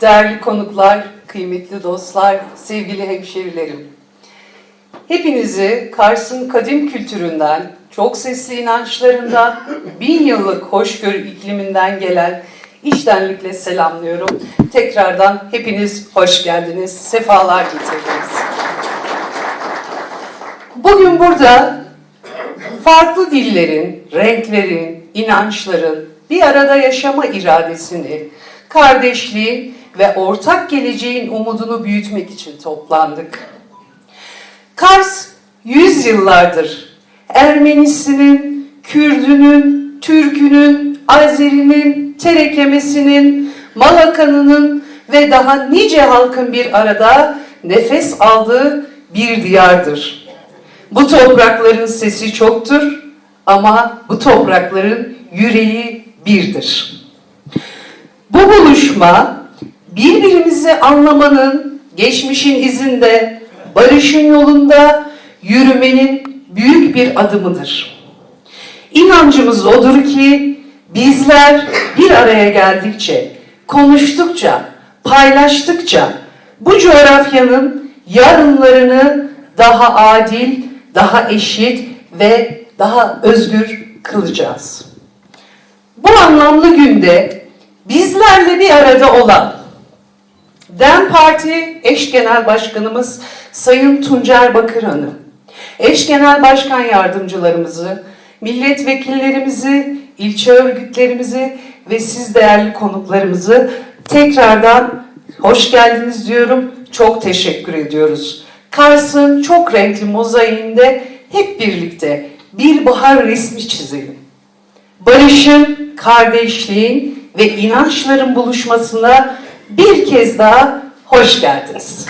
Değerli konuklar, kıymetli dostlar, sevgili hemşerilerim. Hepinizi Kars'ın kadim kültüründen, çok sesli inançlarından, bin yıllık hoşgörü ikliminden gelen içtenlikle selamlıyorum. Tekrardan hepiniz hoş geldiniz, sefalar getirdiniz. Bugün burada farklı dillerin, renklerin, inançların bir arada yaşama iradesini, kardeşliğin ve ortak geleceğin umudunu büyütmek için toplandık. Kars yüzyıllardır Ermenisinin, Kürdünün, Türkünün, Azerinin, Terekemesinin, Malakanının ve daha nice halkın bir arada nefes aldığı bir diyardır. Bu toprakların sesi çoktur ama bu toprakların yüreği birdir. Bu buluşma birbirimizi anlamanın, geçmişin izinde, barışın yolunda yürümenin büyük bir adımıdır. İnancımız odur ki bizler bir araya geldikçe, konuştukça, paylaştıkça bu coğrafyanın yarınlarını daha adil, daha eşit ve daha özgür kılacağız. Bu anlamlı günde bizlerle bir arada olan DEM Parti eş genel başkanımız Sayın Tuncer Bakırhan'ı, eş genel başkan yardımcılarımızı, milletvekillerimizi, ilçe örgütlerimizi ve siz değerli konuklarımızı tekrardan hoş geldiniz diyorum. Çok teşekkür ediyoruz. Kars'ın çok renkli mozaiğinde hep birlikte bir bahar resmi çizelim. Barışın, kardeşliğin ve inançların buluşmasına bir kez daha hoş geldiniz.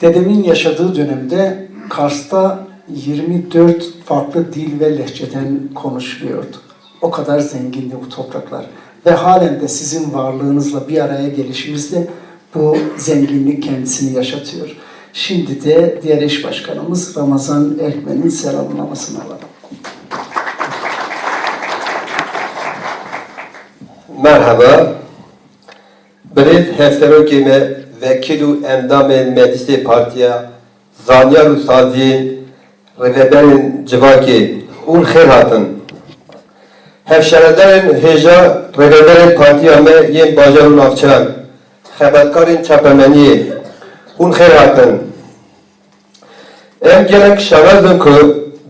Dedemin yaşadığı dönemde Kars'ta 24 farklı dil ve lehçeden konuşuluyordu. O kadar zengindi bu topraklar. Ve halen de sizin varlığınızla bir araya gelişimizde bu zenginlik kendisini yaşatıyor. Şimdi de diğer eş başkanımız Ramazan Erkmen'in selamlamasını alalım. Merhaba. Brez hevseroki me vekilu endam meclisi partiya zanyaru sazin reveberin civaki ul khair hatın. Hevşerederin heja reveberin partiya me yem bajarun afçan. Xebatkarin çapemeniye Em gelek şarazın ku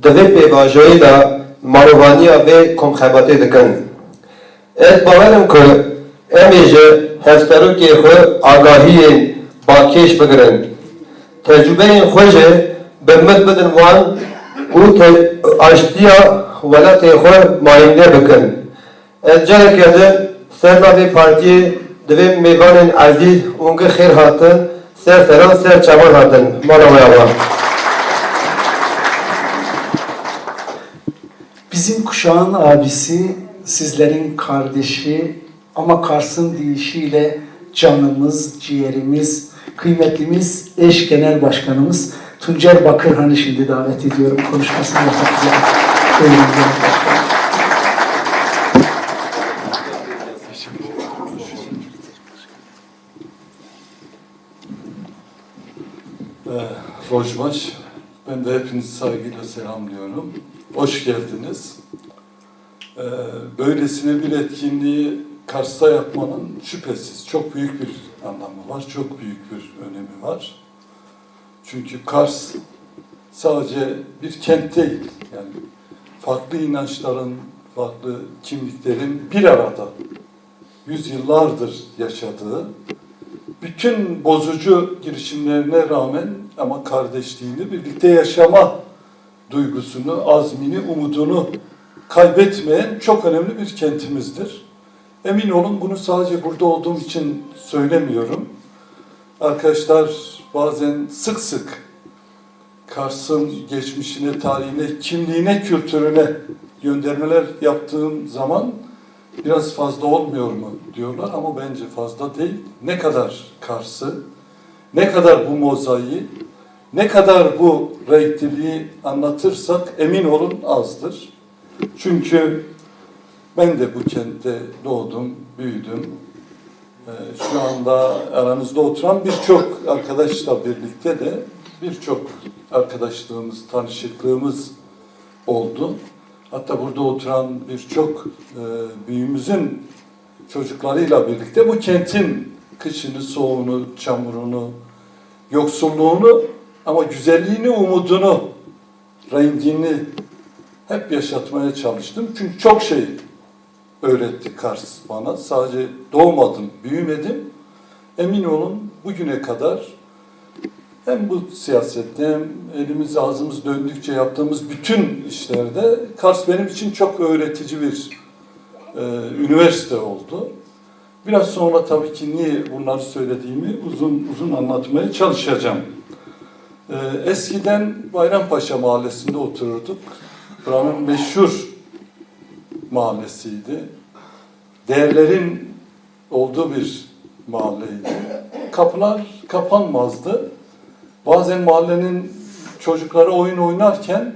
divê pêvajoyî da marovaniya vê komxebatê dikin. Ez bawerim ku em ê ji hevserokê xwe agahiyên balkêş bigirin. Tecrübeyên xwe jî birmit bidin wan û te aştiya welatê xwe mayîne bikin. Ez carekê din ser navê partiyê divê mêvanên ezîz û ngî xêr hatin ser seran ser. Mala we ava. Bizim kuşağın abisi, sizlerin kardeşi ama Kars'ın deyişiyle canımız, ciğerimiz, kıymetlimiz, eş genel başkanımız Tuncer Bakırhan'ı şimdi davet ediyorum konuşmasını yapacağım. Buyurun genel başkanım. Ee, Rojbaş, ben de hepinizi saygıyla selamlıyorum. Hoş geldiniz. Ee, böylesine bir etkinliği Kars'ta yapmanın şüphesiz çok büyük bir anlamı var, çok büyük bir önemi var. Çünkü Kars sadece bir kent değil, yani farklı inançların, farklı kimliklerin bir arada yüzyıllardır yaşadığı bütün bozucu girişimlerine rağmen ama kardeşliğini, birlikte yaşama duygusunu, azmini, umudunu kaybetmeyen çok önemli bir kentimizdir. Emin olun bunu sadece burada olduğum için söylemiyorum. Arkadaşlar bazen sık sık Kars'ın geçmişine, tarihine, kimliğine, kültürüne göndermeler yaptığım zaman biraz fazla olmuyor mu diyorlar ama bence fazla değil. Ne kadar Kars'ı, ne kadar bu mozaiği Ne kadar bu renkliliği anlatırsak emin olun azdır. Çünkü ben de bu kentte doğdum, büyüdüm. Ee, Şu anda aranızda oturan birçok arkadaşla birlikte de birçok arkadaşlığımız, tanışıklığımız oldu. Hatta burada oturan birçok e, büyüğümüzün çocuklarıyla birlikte bu kentin kışını, soğuğunu, çamurunu, yoksulluğunu ama güzelliğini, umudunu, rengini hep yaşatmaya çalıştım. Çünkü çok şey öğretti Kars bana. Sadece doğmadım, büyümedim. Emin olun bugüne kadar hem bu siyasette hem elimiz ağzımız döndükçe yaptığımız bütün işlerde Kars benim için çok öğretici bir e, üniversite oldu. Biraz sonra tabii ki niye bunları söylediğimi uzun uzun anlatmaya çalışacağım. E, eskiden Bayrampaşa Mahallesi'nde otururduk. Buranın meşhur mahallesiydi. Değerlerin olduğu bir mahalleydi. Kapılar kapanmazdı. Bazen mahallenin çocukları oyun oynarken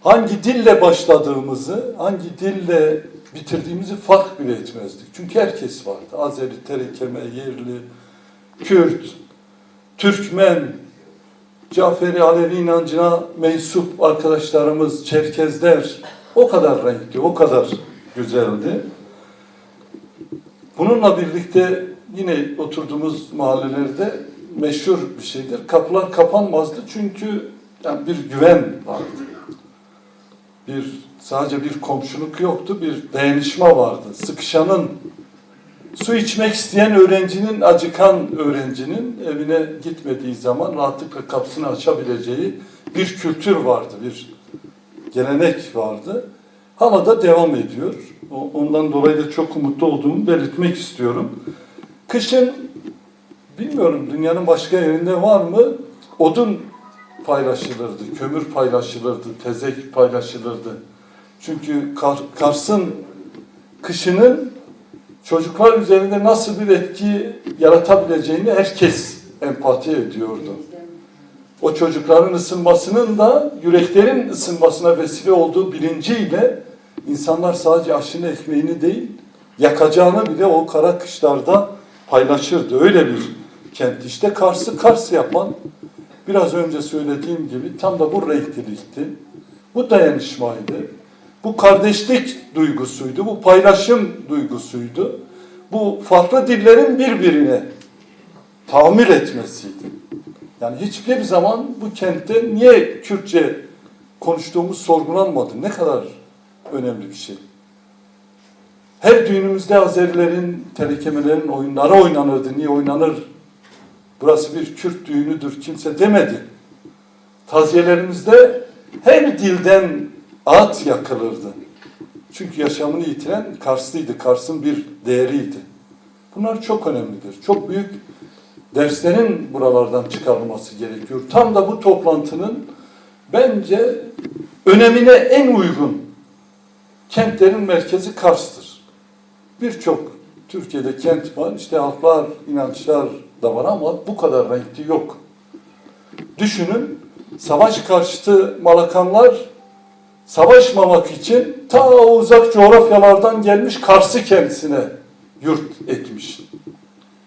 hangi dille başladığımızı, hangi dille bitirdiğimizi fark bile etmezdik. Çünkü herkes vardı. Azeri, Terekeme, Yerli, Kürt, Türkmen, Caferi Alevi inancına mensup arkadaşlarımız, Çerkezler o kadar renkli, o kadar güzeldi. Bununla birlikte yine oturduğumuz mahallelerde meşhur bir şeydir. Kapılar kapanmazdı çünkü yani bir güven vardı. Bir sadece bir komşuluk yoktu, bir dayanışma vardı. Sıkışanın, su içmek isteyen öğrencinin, acıkan öğrencinin evine gitmediği zaman rahatlıkla kapısını açabileceği bir kültür vardı, bir gelenek vardı. Hala da devam ediyor. Ondan dolayı da çok umutlu olduğumu belirtmek istiyorum. Kışın bilmiyorum dünyanın başka yerinde var mı? Odun paylaşılırdı, kömür paylaşılırdı, tezek paylaşılırdı. Çünkü Kar- Kars'ın kışının çocuklar üzerinde nasıl bir etki yaratabileceğini herkes empati ediyordu. O çocukların ısınmasının da yüreklerin ısınmasına vesile olduğu bilinciyle insanlar sadece aşını ekmeğini değil, yakacağını bile o kara kışlarda paylaşırdı. Öyle bir kent. İşte Kars'ı Kars yapan, biraz önce söylediğim gibi tam da bu renklilikti. Bu dayanışmaydı. Bu kardeşlik duygusuydu, bu paylaşım duygusuydu. Bu farklı dillerin birbirine tahammül etmesiydi. Yani hiçbir zaman bu kentte niye Kürtçe konuştuğumuz sorgulanmadı. Ne kadar önemli bir şey. Her düğünümüzde Azerilerin, telekemelerin oyunları oynanırdı. Niye oynanır? Burası bir Kürt düğünüdür kimse demedi. Taziyelerimizde her dilden at yakılırdı. Çünkü yaşamını yitiren Karslıydı. Kars'ın bir değeriydi. Bunlar çok önemlidir. Çok büyük derslerin buralardan çıkarılması gerekiyor. Tam da bu toplantının bence önemine en uygun kentlerin merkezi Kars'tır. Birçok Türkiye'de kent var. İşte halklar, inançlar da var ama bu kadar renkli yok. Düşünün savaş karşıtı Malakanlar savaşmamak için ta uzak coğrafyalardan gelmiş Kars'ı kendisine yurt etmiş.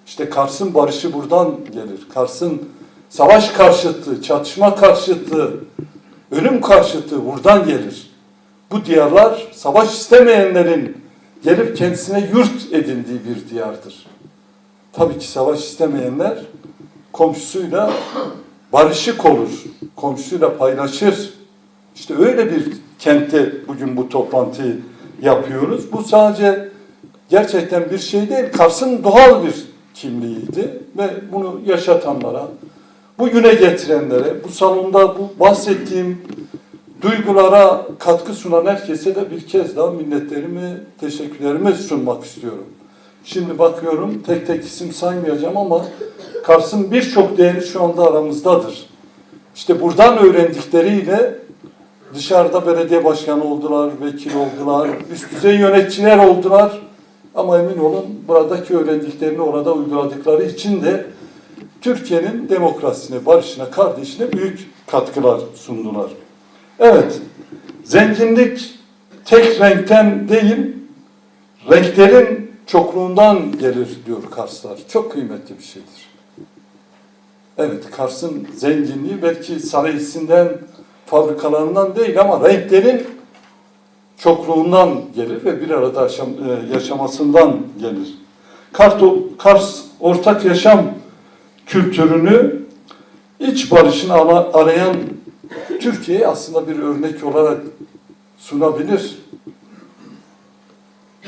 İşte Kars'ın barışı buradan gelir. Kars'ın savaş karşıtı, çatışma karşıtı, ölüm karşıtı buradan gelir. Bu diyarlar savaş istemeyenlerin gelip kendisine yurt edindiği bir diyardır. Tabii ki savaş istemeyenler komşusuyla barışık olur. Komşusuyla paylaşır. İşte öyle bir kentte bugün bu toplantıyı yapıyoruz. Bu sadece gerçekten bir şey değil. Kars'ın doğal bir kimliğiydi ve bunu yaşatanlara, bugüne getirenlere, bu salonda bu bahsettiğim duygulara katkı sunan herkese de bir kez daha minnetlerimi, teşekkürlerimi sunmak istiyorum. Şimdi bakıyorum tek tek isim saymayacağım ama Kars'ın birçok değeri şu anda aramızdadır. İşte buradan öğrendikleriyle dışarıda belediye başkanı oldular, vekil oldular, üst düzey yöneticiler oldular. Ama emin olun buradaki öğrendiklerini orada uyguladıkları için de Türkiye'nin demokrasisine, barışına, kardeşine büyük katkılar sundular. Evet, zenginlik tek renkten değil, renklerin çokluğundan gelir diyor Karslar. Çok kıymetli bir şeydir. Evet, Kars'ın zenginliği belki sanayisinden, fabrikalarından değil ama renklerin çokluğundan gelir ve bir arada yaşam, e, yaşamasından gelir. Kars, ortak yaşam kültürünü iç barışını ara- arayan Türkiye'ye aslında bir örnek olarak sunabilir.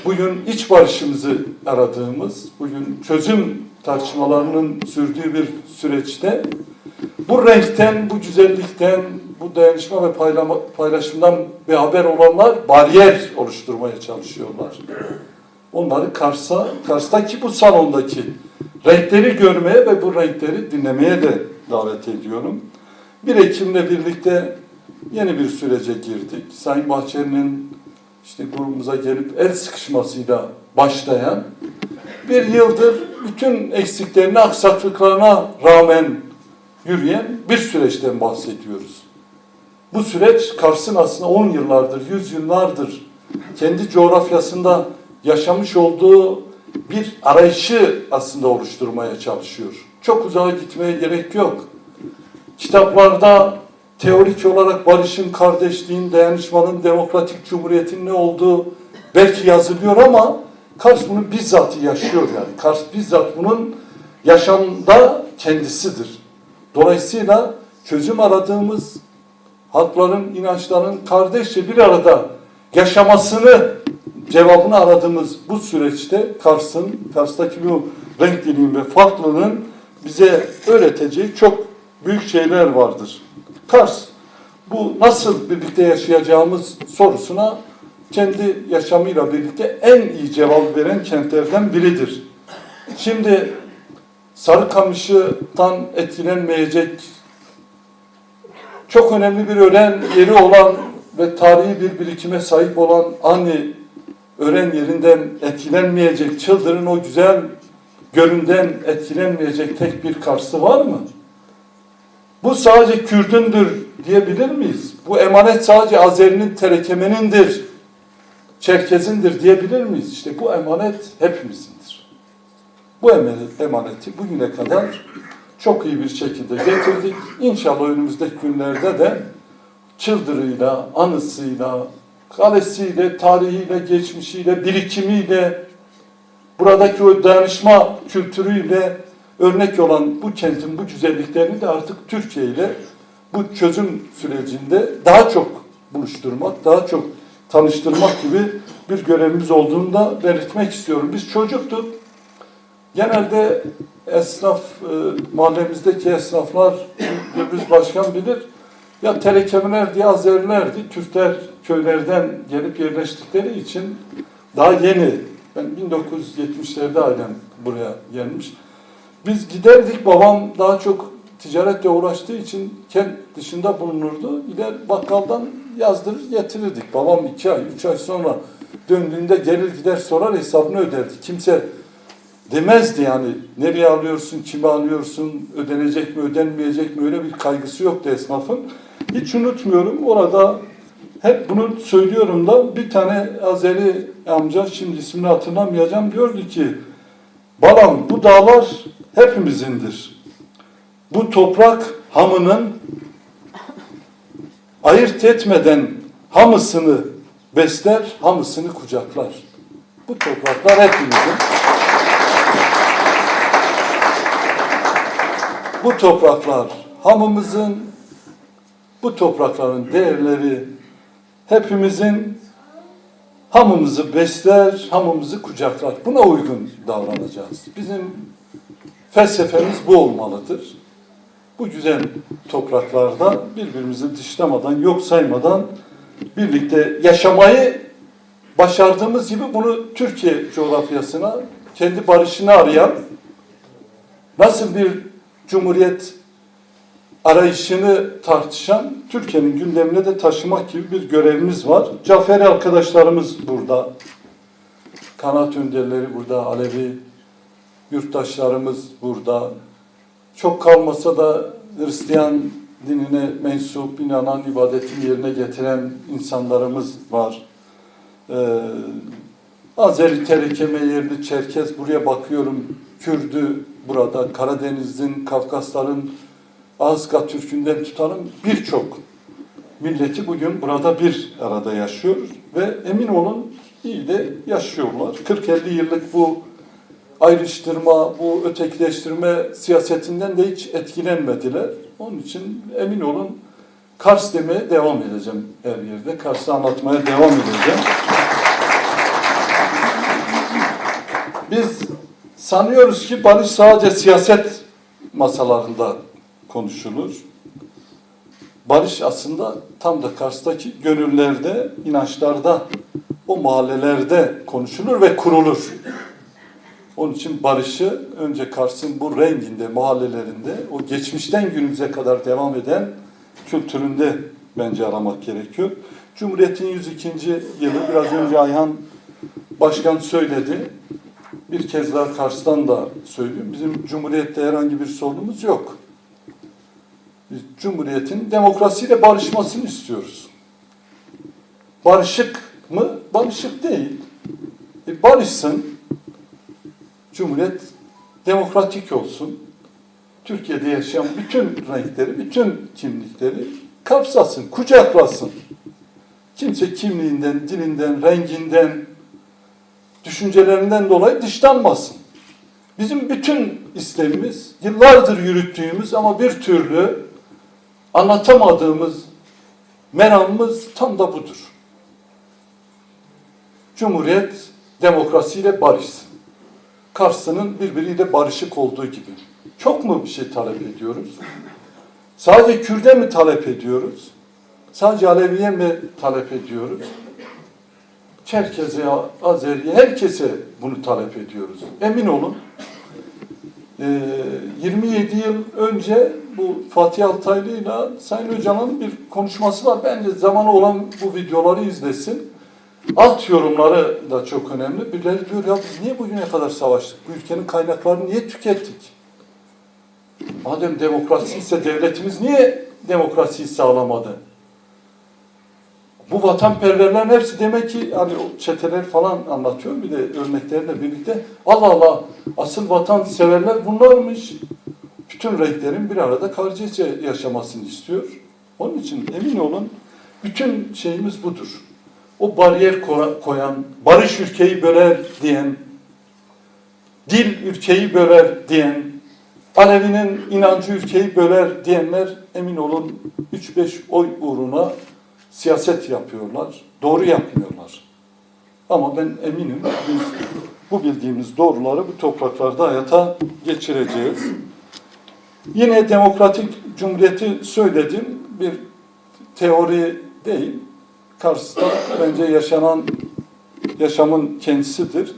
Bugün iç barışımızı aradığımız, bugün çözüm tartışmalarının sürdüğü bir süreçte bu renkten, bu güzellikten, bu dayanışma ve paylaşımdan bir haber olanlar bariyer oluşturmaya çalışıyorlar. Onları Kars'a, Kars'taki bu salondaki renkleri görmeye ve bu renkleri dinlemeye de davet ediyorum. 1 Ekim'le birlikte yeni bir sürece girdik. Sayın Bahçeli'nin işte grubumuza gelip el sıkışmasıyla başlayan bir yıldır bütün eksiklerine, aksaklıklarına rağmen yürüyen bir süreçten bahsediyoruz. Bu süreç Kars'ın aslında 10 yıllardır, 100 yıllardır kendi coğrafyasında yaşamış olduğu bir arayışı aslında oluşturmaya çalışıyor. Çok uzağa gitmeye gerek yok. Kitaplarda teorik olarak barışın, kardeşliğin, dayanışmanın, demokratik cumhuriyetin ne olduğu belki yazılıyor ama Kars bunu bizzat yaşıyor yani. Kars bizzat bunun yaşamda kendisidir. Dolayısıyla çözüm aradığımız halkların, inançların kardeşçe bir arada yaşamasını cevabını aradığımız bu süreçte Kars'ın, Kars'taki bu renkliliğin ve farklılığın bize öğreteceği çok büyük şeyler vardır. Kars, bu nasıl birlikte yaşayacağımız sorusuna kendi yaşamıyla birlikte en iyi cevabı veren kentlerden biridir. Şimdi Sarıkamış'tan etkilenmeyecek çok önemli bir öğren yeri olan ve tarihi bir birikime sahip olan Ani öğren yerinden etkilenmeyecek, Çıldır'ın o güzel gölünden etkilenmeyecek tek bir Karslı var mı? Bu sadece Kürdündür diyebilir miyiz? Bu emanet sadece Azeri'nin terekemenindir, Çerkez'indir diyebilir miyiz? İşte bu emanet hepimizindir. Bu emanet, emaneti bugüne kadar çok iyi bir şekilde getirdik. İnşallah önümüzdeki günlerde de çıldırıyla, anısıyla, kalesiyle, tarihiyle, geçmişiyle, birikimiyle, buradaki o dayanışma kültürüyle örnek olan bu kentin bu güzelliklerini de artık Türkiye ile bu çözüm sürecinde daha çok buluşturmak, daha çok tanıştırmak gibi bir görevimiz olduğunu da belirtmek istiyorum. Biz çocuktuk. Genelde esnaf, e, mahallemizdeki esnaflar, Gürbüz Başkan bilir, ya telekemeler diye Azerilerdi, Türkler köylerden gelip yerleştikleri için daha yeni, ben 1970'lerde ailem buraya gelmiş. Biz giderdik, babam daha çok ticaretle uğraştığı için kent dışında bulunurdu. Gider bakkaldan yazdırır getirirdik. Babam iki ay, üç ay sonra döndüğünde gelir gider sorar hesabını öderdi. Kimse demezdi yani nereye alıyorsun, kime alıyorsun, ödenecek mi, ödenmeyecek mi öyle bir kaygısı yoktu esnafın. Hiç unutmuyorum orada hep bunu söylüyorum da bir tane Azeri amca şimdi ismini hatırlamayacağım diyordu ki Balam bu dağlar hepimizindir. Bu toprak hamının ayırt etmeden hamısını besler, hamısını kucaklar. Bu topraklar hepimizin. Bu topraklar hamımızın, bu toprakların değerleri hepimizin hamımızı besler, hamımızı kucaklar. Buna uygun davranacağız. Bizim felsefemiz bu olmalıdır. Bu güzel topraklarda birbirimizi dışlamadan, yok saymadan birlikte yaşamayı başardığımız gibi bunu Türkiye coğrafyasına, kendi barışını arayan, nasıl bir cumhuriyet arayışını tartışan Türkiye'nin gündemine de taşımak gibi bir görevimiz var. Caferi arkadaşlarımız burada. Kanaat önderleri burada, Alevi yurttaşlarımız burada. Çok kalmasa da Hristiyan dinine mensup, inanan, ibadetini yerine getiren insanlarımız var. Ee, Azeri, Terekeme, yerli, Çerkez buraya bakıyorum. Kürdü burada, Karadeniz'in, Kafkasların, Azga Türk'ünden tutalım birçok milleti bugün burada bir arada yaşıyor ve emin olun iyi de yaşıyorlar. 40-50 yıllık bu ayrıştırma, bu ötekileştirme siyasetinden de hiç etkilenmediler. Onun için emin olun Kars demeye devam edeceğim her yerde. Kars'ı anlatmaya devam edeceğim. Biz sanıyoruz ki barış sadece siyaset masalarında konuşulur. Barış aslında tam da Kars'taki gönüllerde, inançlarda, o mahallelerde konuşulur ve kurulur. Onun için barışı önce Kars'ın bu renginde, mahallelerinde, o geçmişten günümüze kadar devam eden kültüründe bence aramak gerekiyor. Cumhuriyet'in 102. yılı biraz önce Ayhan Başkan söyledi. Bir kez daha Kars'tan da söyleyeyim. Bizim Cumhuriyet'te herhangi bir sorunumuz yok. Biz Cumhuriyet'in demokrasiyle barışmasını istiyoruz. Barışık mı? Barışık değil. E barışsın. Cumhuriyet demokratik olsun. Türkiye'de yaşayan bütün renkleri, bütün kimlikleri kapsasın, kucaklasın. Kimse kimliğinden, dilinden, renginden, düşüncelerinden dolayı dışlanmasın. Bizim bütün isteğimiz, yıllardır yürüttüğümüz ama bir türlü anlatamadığımız meramımız tam da budur. Cumhuriyet demokrasiyle barışsın. Kars'ın birbiriyle barışık olduğu gibi. Çok mu bir şey talep ediyoruz? Sadece Kürt'e mi talep ediyoruz? Sadece Alevi'ye mi talep ediyoruz? Çerkez'e, Azeri'ye, herkese bunu talep ediyoruz. Emin olun. Ee, 27 yıl önce bu Fatih Altaylı'yla Sayın Hoca'nın bir konuşması var. Bence zamanı olan bu videoları izlesin. Alt yorumları da çok önemli. Birileri diyor ya biz niye bugüne kadar savaştık? Bu ülkenin kaynaklarını niye tükettik? Madem demokrasi ise devletimiz niye demokrasiyi sağlamadı? Bu vatanperverlerin hepsi demek ki hani çeteler falan anlatıyor bir de örneklerle birlikte Allah Allah asıl vatanseverler bunlarmış. Bütün renklerin bir arada kardeşçe yaşamasını istiyor. Onun için emin olun bütün şeyimiz budur. O bariyer ko- koyan, barış ülkeyi böler diyen, dil ülkeyi böler diyen, Alevi'nin inancı ülkeyi böler diyenler emin olun 3-5 oy uğruna siyaset yapıyorlar. Doğru yapmıyorlar. Ama ben eminim biz bu bildiğimiz doğruları bu topraklarda hayata geçireceğiz. Yine demokratik cumhuriyeti söyledim. Bir teori değil. Kars'ta bence yaşanan yaşamın kendisidir.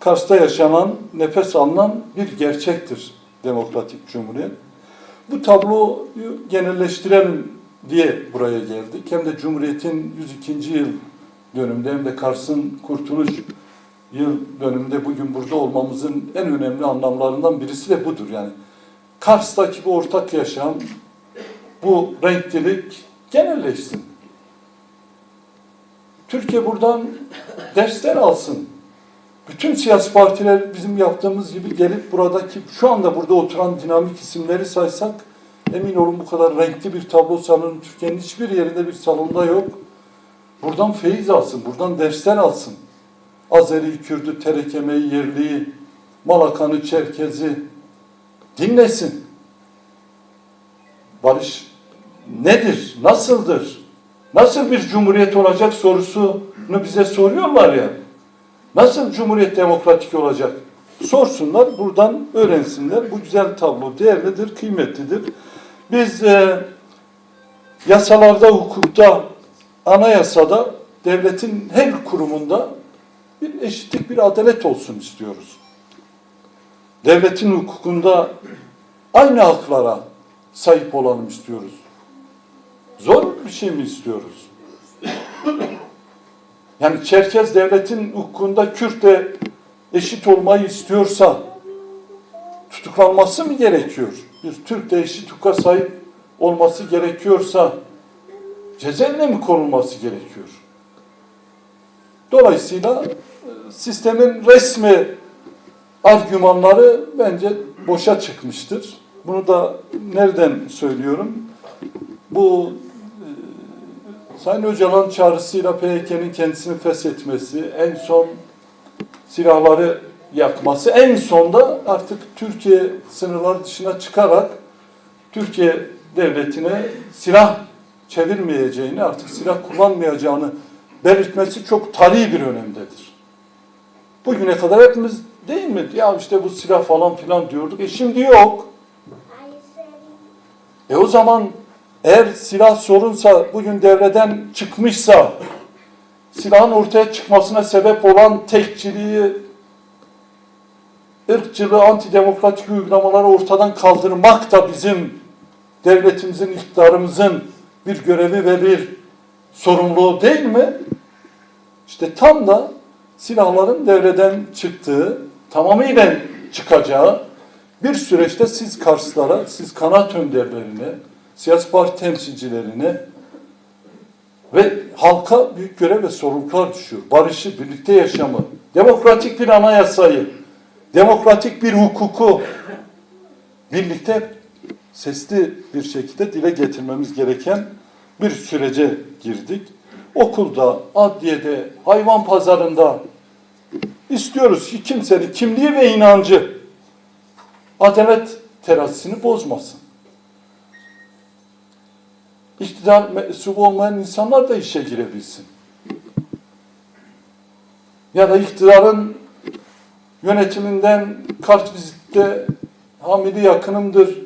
Kars'ta yaşanan, nefes alınan bir gerçektir demokratik cumhuriyet. Bu tabloyu genelleştirelim diye buraya geldik. Hem de Cumhuriyet'in 102. yıl dönümünde hem de Kars'ın kurtuluş yıl dönümünde bugün burada olmamızın en önemli anlamlarından birisi de budur. Yani Kars'taki bu ortak yaşam, bu renklilik genelleşsin. Türkiye buradan dersler alsın. Bütün siyasi partiler bizim yaptığımız gibi gelip buradaki şu anda burada oturan dinamik isimleri saysak emin olun bu kadar renkli bir tablo salonu Türkiye'nin hiçbir yerinde bir salonda yok. Buradan feyiz alsın, buradan dersler alsın. Azeri, Kürdü, Terekeme'yi, Yerli'yi, Malakan'ı, Çerkez'i dinlesin. Barış nedir, nasıldır, nasıl bir cumhuriyet olacak sorusunu bize soruyorlar ya. Nasıl cumhuriyet demokratik olacak? Sorsunlar, buradan öğrensinler. Bu güzel tablo değerlidir, kıymetlidir. Biz e, yasalarda, hukukta, anayasada, devletin her kurumunda bir eşitlik, bir adalet olsun istiyoruz. Devletin hukukunda aynı haklara sahip olalım istiyoruz. Zor bir şey mi istiyoruz? Yani Çerkez devletin hukukunda Kürt de eşit olmayı istiyorsa tutuklanması mı gerekiyor? Bir Türk de eşit hukuka sahip olması gerekiyorsa cezaevine mi konulması gerekiyor? Dolayısıyla e, sistemin resmi argümanları bence boşa çıkmıştır. Bunu da nereden söylüyorum? Bu Sayın Öcalan çağrısıyla PYK'nin kendisini feshetmesi, en son silahları yakması, en sonda artık Türkiye sınırları dışına çıkarak Türkiye devletine silah çevirmeyeceğini, artık silah kullanmayacağını belirtmesi çok tarihi bir önemdedir. Bugüne kadar hepimiz değil mi? Ya işte bu silah falan filan diyorduk. E şimdi yok. E o zaman eğer silah sorunsa, bugün devreden çıkmışsa, silahın ortaya çıkmasına sebep olan tekçiliği, ırkçılığı, antidemokratik uygulamaları ortadan kaldırmak da bizim devletimizin, iktidarımızın bir görevi ve bir sorumluluğu değil mi? İşte tam da silahların devreden çıktığı, tamamıyla çıkacağı bir süreçte siz Karslara, siz kanat önderlerine, siyasi parti temsilcilerine ve halka büyük görev ve sorumluluklar düşüyor. Barışı, birlikte yaşamı, demokratik bir anayasayı, demokratik bir hukuku birlikte sesli bir şekilde dile getirmemiz gereken bir sürece girdik. Okulda, adliyede, hayvan pazarında istiyoruz ki kimsenin kimliği ve inancı adalet terazisini bozmasın. İktidar mensubu olmayan insanlar da işe girebilsin. Ya da iktidarın yönetiminden kart vizitte hamili yakınımdır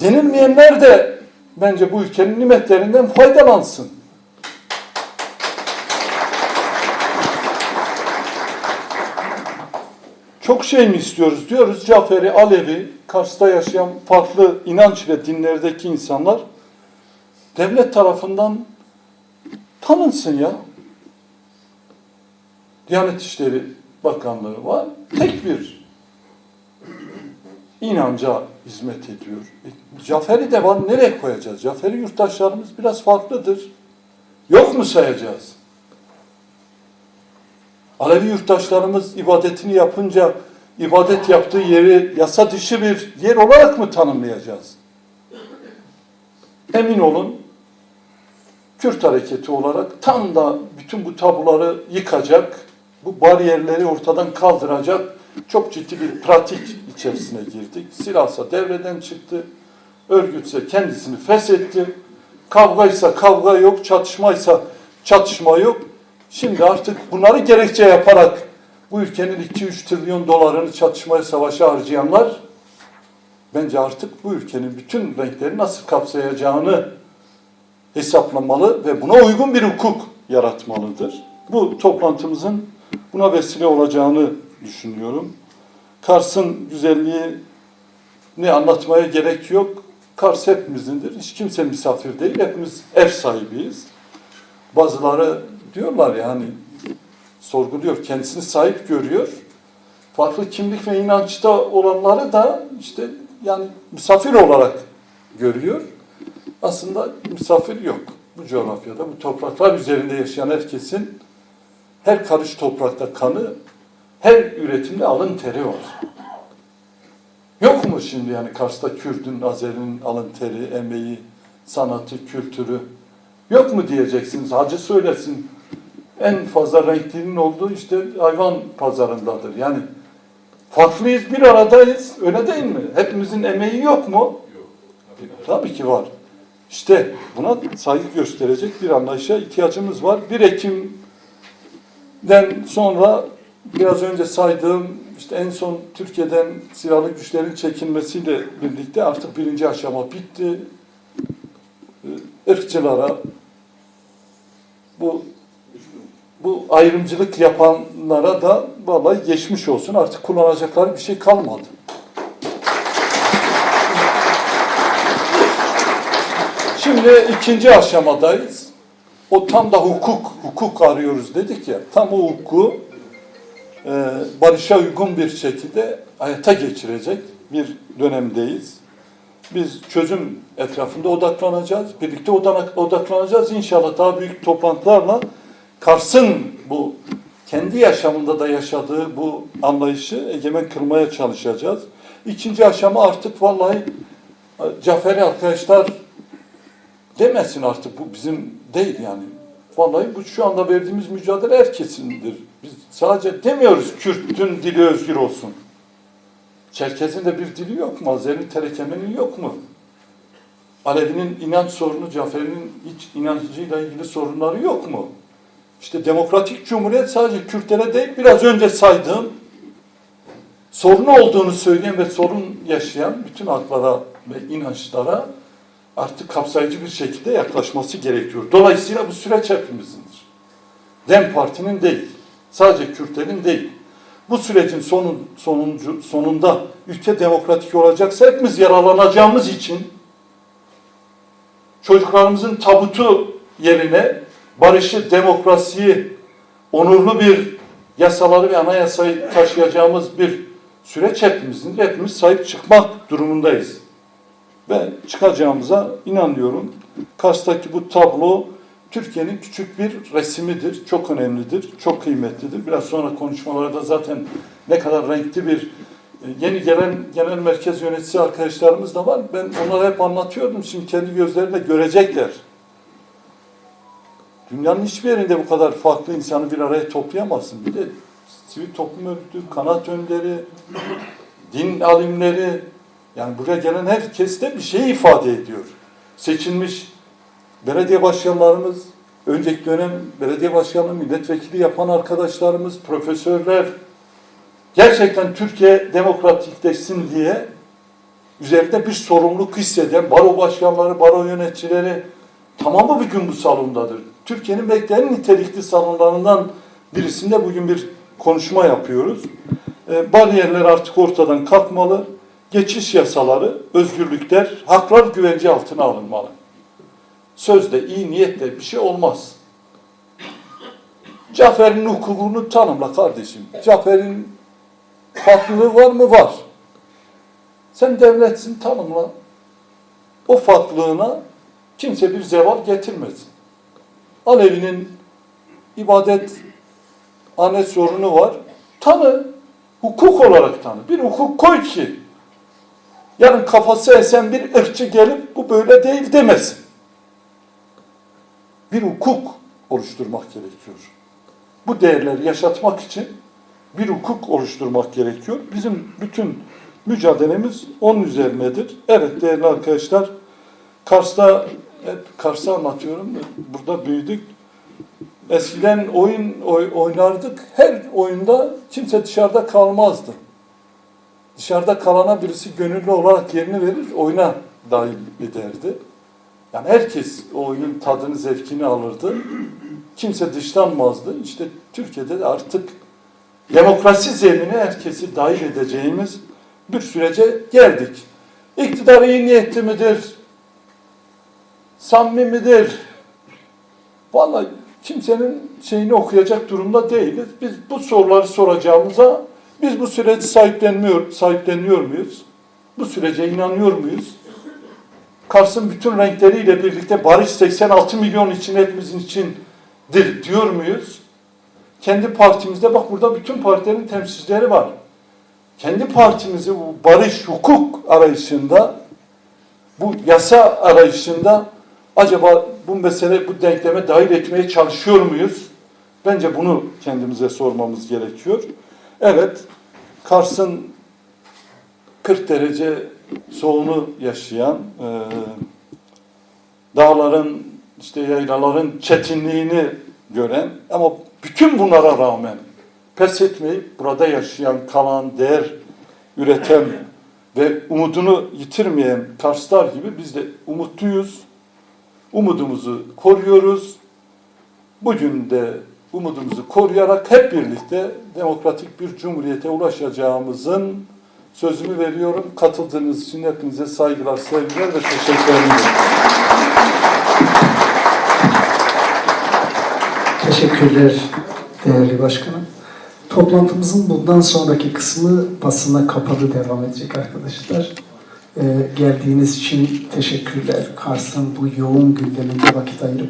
denilmeyenler de bence bu ülkenin nimetlerinden faydalansın. Çok şey mi istiyoruz diyoruz. Caferi, Alevi, Kars'ta yaşayan farklı inanç ve dinlerdeki insanlar devlet tarafından tanınsın ya. Diyanet İşleri Bakanlığı var. Tek bir inanca hizmet ediyor. E, Caferi de var. Nereye koyacağız? Caferi yurttaşlarımız biraz farklıdır. Yok mu sayacağız? Alevi yurttaşlarımız ibadetini yapınca ibadet yaptığı yeri yasa dışı bir yer olarak mı tanımlayacağız? Emin olun Kürt hareketi olarak tam da bütün bu tabuları yıkacak, bu bariyerleri ortadan kaldıracak çok ciddi bir pratik içerisine girdik. Silahsa devreden çıktı, örgütse kendisini feshetti, kavgaysa kavga yok, çatışmaysa çatışma yok. Şimdi artık bunları gerekçe yaparak bu ülkenin 2-3 trilyon dolarını çatışmaya, savaşa harcayanlar bence artık bu ülkenin bütün renkleri nasıl kapsayacağını hesaplamalı ve buna uygun bir hukuk yaratmalıdır. Bu toplantımızın buna vesile olacağını düşünüyorum. Kars'ın güzelliği ne anlatmaya gerek yok. Kars hepimizindir. Hiç kimse misafir değil. Hepimiz ev sahibiyiz. Bazıları diyorlar ya hani sorguluyor, kendisini sahip görüyor. Farklı kimlik ve inançta olanları da işte yani misafir olarak görüyor. Aslında misafir yok. Bu coğrafyada, bu topraklar üzerinde yaşayan herkesin her karış toprakta kanı, her üretimde alın teri var. Yok mu şimdi yani Kars'ta Kürt'ün, Azeri'nin alın teri, emeği, sanatı, kültürü? Yok mu diyeceksiniz? Hacı söylesin. En fazla renklinin olduğu işte hayvan pazarındadır. Yani farklıyız, bir aradayız. Öyle değil mi? Hepimizin emeği yok mu? Yok. Tabii ki var. İşte buna saygı gösterecek bir anlayışa ihtiyacımız var. 1 Ekim'den sonra biraz önce saydığım işte en son Türkiye'den silahlı güçlerin çekilmesiyle birlikte artık birinci aşama bitti. Irkçılara bu bu ayrımcılık yapanlara da vallahi geçmiş olsun. Artık kullanacakları bir şey kalmadı. Şimdi ikinci aşamadayız. O tam da hukuk, hukuk arıyoruz dedik ya. Tam o hukuku e, barışa uygun bir şekilde hayata geçirecek bir dönemdeyiz. Biz çözüm etrafında odaklanacağız. Birlikte odaklanacağız. İnşallah daha büyük toplantılarla Kars'ın bu kendi yaşamında da yaşadığı bu anlayışı egemen kılmaya çalışacağız. İkinci aşama artık vallahi e, Caferi arkadaşlar demesin artık bu bizim değil yani. Vallahi bu şu anda verdiğimiz mücadele herkesindir. Biz sadece demiyoruz Kürt'ün dili özgür olsun. Çerkez'in de bir dili yok mu? Azer'in, Terekeme'nin yok mu? Alevi'nin inanç sorunu, Cafer'in iç inancıyla ilgili sorunları yok mu? İşte demokratik cumhuriyet sadece Kürtlere değil, biraz önce saydığım sorunu olduğunu söyleyen ve sorun yaşayan bütün halklara ve inançlara artık kapsayıcı bir şekilde yaklaşması gerekiyor. Dolayısıyla bu süreç hepimizindir. DEM Parti'nin değil, sadece Kürtlerin değil. Bu sürecin sonun, sonuncu, sonunda ülke demokratik olacaksa hepimiz yararlanacağımız için çocuklarımızın tabutu yerine barışı, demokrasiyi, onurlu bir yasaları ve anayasayı taşıyacağımız bir süreç hepimizin, hepimiz sahip çıkmak durumundayız. Ve çıkacağımıza inanıyorum. Kars'taki bu tablo Türkiye'nin küçük bir resmidir. Çok önemlidir, çok kıymetlidir. Biraz sonra konuşmalarda zaten ne kadar renkli bir e, yeni gelen genel merkez yöneticisi arkadaşlarımız da var. Ben onlara hep anlatıyordum. Şimdi kendi gözleriyle görecekler. Dünyanın hiçbir yerinde bu kadar farklı insanı bir araya toplayamazsın. Bir de sivil toplum örgütü, kanat önderi, din alimleri, yani buraya gelen herkes de bir şey ifade ediyor. Seçilmiş belediye başkanlarımız, önceki dönem belediye başkanı, milletvekili yapan arkadaşlarımız, profesörler, gerçekten Türkiye demokratikleşsin diye üzerinde bir sorumluluk hisseden baro başkanları, baro yöneticileri tamamı bugün bu salondadır. Türkiye'nin belki en nitelikli salonlarından birisinde bugün bir konuşma yapıyoruz. E, bariyerler artık ortadan kalkmalı. Geçiş yasaları, özgürlükler, haklar güvence altına alınmalı. Sözde, iyi niyetle bir şey olmaz. Cafer'in hukukunu tanımla kardeşim. Cafer'in farklılığı var mı? Var. Sen devletsin tanımla. O farklılığına kimse bir zeval getirmesin. Alevi'nin ibadet anet sorunu var. Tanı. Hukuk olarak tanı. Bir hukuk koy ki yarın kafası esen bir ırkçı gelip bu böyle değil demesin. Bir hukuk oluşturmak gerekiyor. Bu değerleri yaşatmak için bir hukuk oluşturmak gerekiyor. Bizim bütün mücadelemiz onun üzerinedir. Evet değerli arkadaşlar, Kars'ta, hep Kars'ı anlatıyorum, burada büyüdük. Eskiden oyun oy- oynardık, her oyunda kimse dışarıda kalmazdı. Dışarıda kalana birisi gönüllü olarak yerini verir, oyuna dahil ederdi. Yani herkes o oyunun tadını, zevkini alırdı. Kimse dışlanmazdı. İşte Türkiye'de de artık demokrasi zemine herkesi dahil edeceğimiz bir sürece geldik. İktidar iyi niyetli midir? Samimi midir? Vallahi kimsenin şeyini okuyacak durumda değiliz. Biz bu soruları soracağımıza biz bu süreci sahiplenmiyor, sahipleniyor muyuz? Bu sürece inanıyor muyuz? Kars'ın bütün renkleriyle birlikte barış 86 milyon için hepimizin içindir diyor muyuz? Kendi partimizde bak burada bütün partilerin temsilcileri var. Kendi partimizi bu barış, hukuk arayışında, bu yasa arayışında acaba bu mesele, bu denkleme dahil etmeye çalışıyor muyuz? Bence bunu kendimize sormamız gerekiyor. Evet, Kars'ın 40 derece soğunu yaşayan, e, dağların, işte yaylaların çetinliğini gören ama bütün bunlara rağmen pes etmeyip burada yaşayan, kalan, değer üreten ve umudunu yitirmeyen Karslar gibi biz de umutluyuz. Umudumuzu koruyoruz. Bugün de umudumuzu koruyarak hep birlikte demokratik bir cumhuriyete ulaşacağımızın sözümü veriyorum. Katıldığınız için hepinize saygılar, sevgiler ve teşekkür ederim. Teşekkürler değerli başkanım. Toplantımızın bundan sonraki kısmı basına kapalı devam edecek arkadaşlar. Ee, geldiğiniz için teşekkürler. Kars'ın bu yoğun gündeminde vakit ayırıp